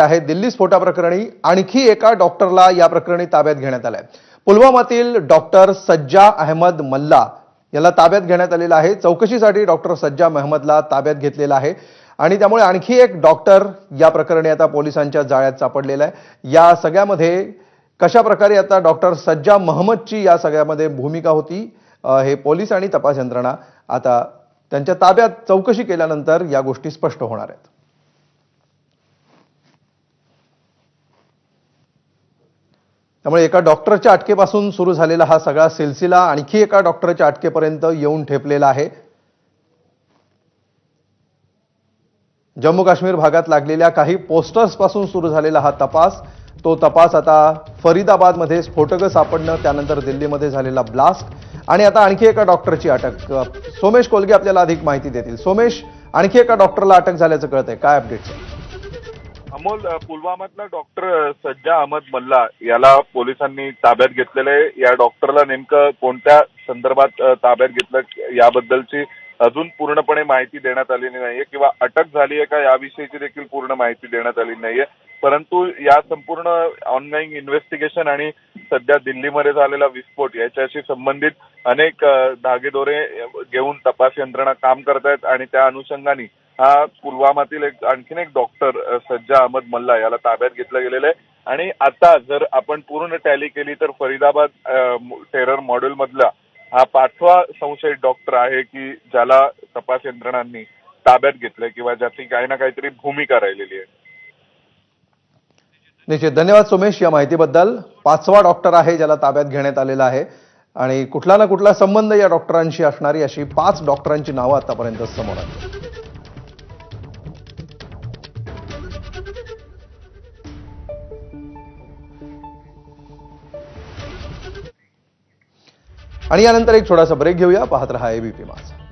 आहे दिल्ली स्फोटाप्रकरणी आणखी एका डॉक्टरला या प्रकरणी ताब्यात घेण्यात आलंय. पुलवामातील डॉक्टर सज्जा अहमद मल्ला याला ताब्यात घेण्यात आलेलं आहे. चौकशीसाठी डॉक्टर सज्जा महमदला ताब्यात घेतलेला आहे. आणि त्यामुळे आणखी एक डॉक्टर या प्रकरणी आता पोलिसांच्या जाळ्यात सापडलेला आहे. या सगळ्यामध्ये कशा प्रकारे आता डॉक्टर सज्जा महमदची या सगळ्यामध्ये भूमिका होती हे पोलीस आणि तपास यंत्रणा आता त्यांच्या ताब्यात चौकशी केल्यानंतर या गोष्टी स्पष्ट होणार आहेत. त्यामुळे एका डॉक्टरच्या अटकेपासून सुरू झालेला हा सगळा सिलसिला आणखी एका डॉक्टरच्या अटकेपर्यंत येऊन ठेपलेला आहे. जम्मू काश्मीर भागात लागलेल्या काही पोस्टर्सपासून सुरू झालेला हा तपास तो तपास आता फरीदाबादमध्ये स्फोटकं सापडणं त्यानंतर दिल्लीमध्ये झालेला ब्लास्ट आणि आता आणखी एका डॉक्टरची अटक. सोमेश कोलगे आपल्याला अधिक माहिती देतील. सोमेश आणखी एका डॉक्टरला अटक झाल्याचं कळत आहे काय अपडेट्स अमोल पुलवामातला डॉक्टर सज्जा अहमद मल्ला याला पोलिसांनी ताब्यात घेतलेलं आहे. या डॉक्टरला नेमकं कोणत्या संदर्भात ताब्यात घेतलं याबद्दलची अजून पूर्णपणे माहिती देण्यात आलेली नाहीये किंवा अटक झाली आहे का याविषयीची देखील पूर्ण माहिती देण्यात आली नाहीये. परंतु या संपूर्ण ऑनलाईन इन्व्हेस्टिगेशन आणि सध्या दिल्लीमध्ये झालेला विस्फोट याच्याशी संबंधित अनेक धागेदोरे घेऊन तपास यंत्रणा काम करत आहेत आणि त्या अनुषंगाने हा पुलवामातील एक आणखीन एक डॉक्टर सज्जा अहमद मल्ला याला ताब्यात घेतलं गेलेलं आहे. आणि आता जर आपण पूर्ण टॅली केली तर फरीदाबाद टेरर मॉडेल मधला हा पाचवा संशयित डॉक्टर आहे की ज्याला तपास यंत्रणांनी ताब्यात घेतलंय किंवा ज्याची काही ना काहीतरी भूमिका राहिलेली आहे. निश्चित. धन्यवाद सोमेश या माहितीबद्दल. पाचवा डॉक्टर आहे ज्याला ताब्यात घेण्यात आलेला आहे. आणि कुठला ना कुठला संबंध या डॉक्टरांशी असणारी अशी पाच डॉक्टरांची नावं आतापर्यंत समोर आली. आणि यानंतर एक छोटासा ब्रेक घेऊया. पाहत रहा एबीपी माझा